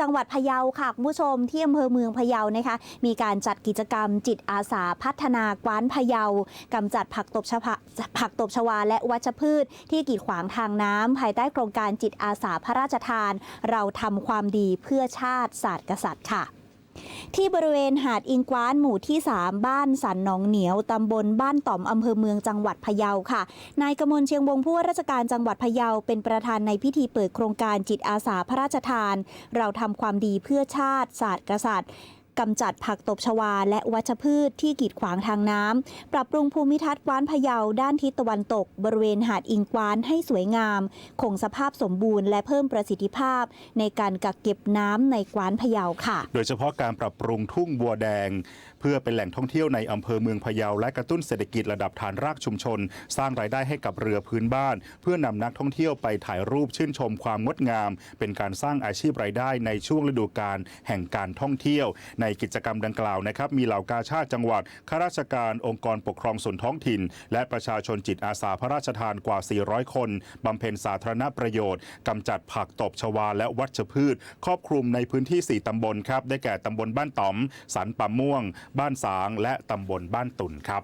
จังหวัดพะเยาค่ะคุณผู้ชมที่อำเภอเมืองพะเยานะคะ มีการจัดกิจกรรมจิตอาสาพัฒนากว้านพะเยากำจัดผักตบชวาผักตบชวาและวัชพืช ที่กีดขวางทางน้ำภายใต้โครงการจิตอาสาพระราชทาน เราทำความดีเพื่อชาติศาสตร์กษัตริย์ค่ะ ที่บริเวณหาดอิงกว้านหมู่ที่ 3 บ้านสันหนองเหนียวตำบลบ้านต่อมอำเภอเมืองจังหวัดพะเยาค่ะ นายกมลเชียงวงผู้ว่าราชการจังหวัดพะเยาเป็นประธานในพิธีเปิดโครงการจิตอาสาพระราชทาน เราทำความดีเพื่อชาติศาสตร์กษัตริย์ กำจัดผักตบชวาและวัชพืชที่กีดขวางทางน้ำ ปรับปรุงภูมิทัศน์กว้านพะเยาด้านทิศตะวันตก บริเวณหาดอิงกว้านให้สวยงาม คงสภาพสมบูรณ์และเพิ่มประสิทธิภาพ ในการกักเก็บน้ำในกว้านพะเยาค่ะ โดยเฉพาะการปรับปรุงทุ่งบัวแดง เพื่อเป็นแหล่งท่องเที่ยวในอำเภอเมืองพะเยา และกระตุ้นเศรษฐกิจระดับฐานรากชุมชน สร้างรายได้ให้กับเรือพื้นบ้าน เพื่อนำนักท่องเที่ยวไปถ่ายรูปชื่นชมความงดงาม เป็นการสร้างอาชีพรายได้ในช่วงฤดูกาลแห่งการท่องเที่ยวในในกิจกรรมดังกล่าวนะครับมีเหล่ากาชาติจังหวัดข้าราชการองค์กรปกครองส่วนท้องถิ่น และประชาชนจิตอาสาพระราชทานกว่า 400 คนบำเพ็ญสาธารณประโยชน์กำจัดผักตบชวาและวัชพืช ครอบคลุมในพื้นที่ 4 ตำบลครับ ได้แก่ตำบลบ้านต๋อม สันป่าม่วง บ้านสาง และตำบลบ้านตุ่นครับ